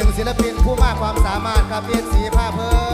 หนึ่งศิลปินผู้มากความสามารถครับเบียนสีผ้าเพิ่ม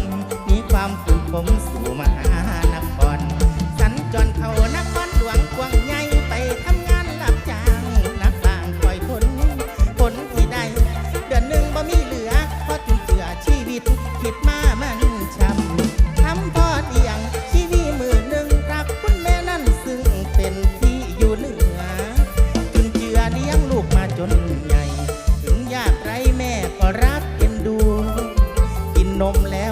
มมีความคุ้นผมสู่มหานคร สัญจรเข้านครหลวงกวางใหญ่ไปทำงานรับจ้างนักล่างคอยผลผลที่ได้ เดือนหนึ่งบ่มีเหลือเพราะจุนเจือชีวิตผิดมามันช้ำทำพอเดียงชีวิตมือหนึ่งรักคุณแม่นั่นซึ่งเป็นที่อยู่เหนือจุนเจือเลี้ยงลูกมาจนใหญ่ ถึงยากไรแม่ก็รักเอ็นดู กินนมแล้ว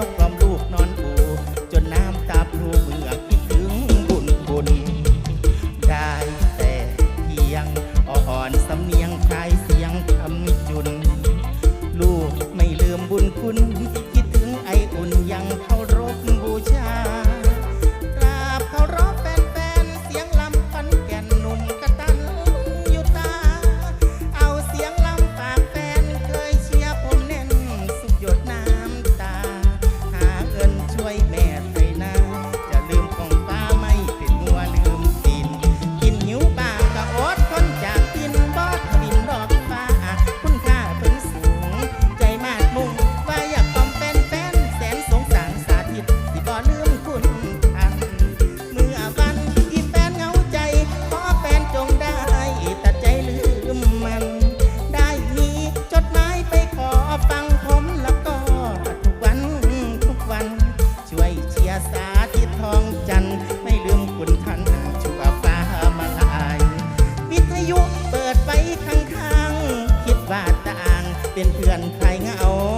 เ็นเพื่อนใครเหงา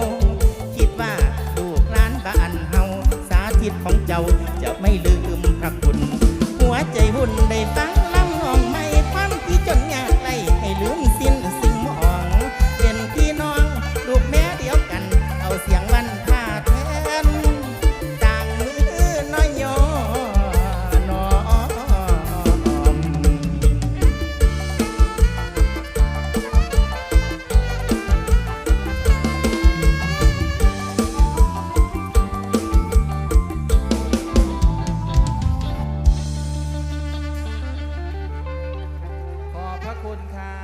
คุณค่ะ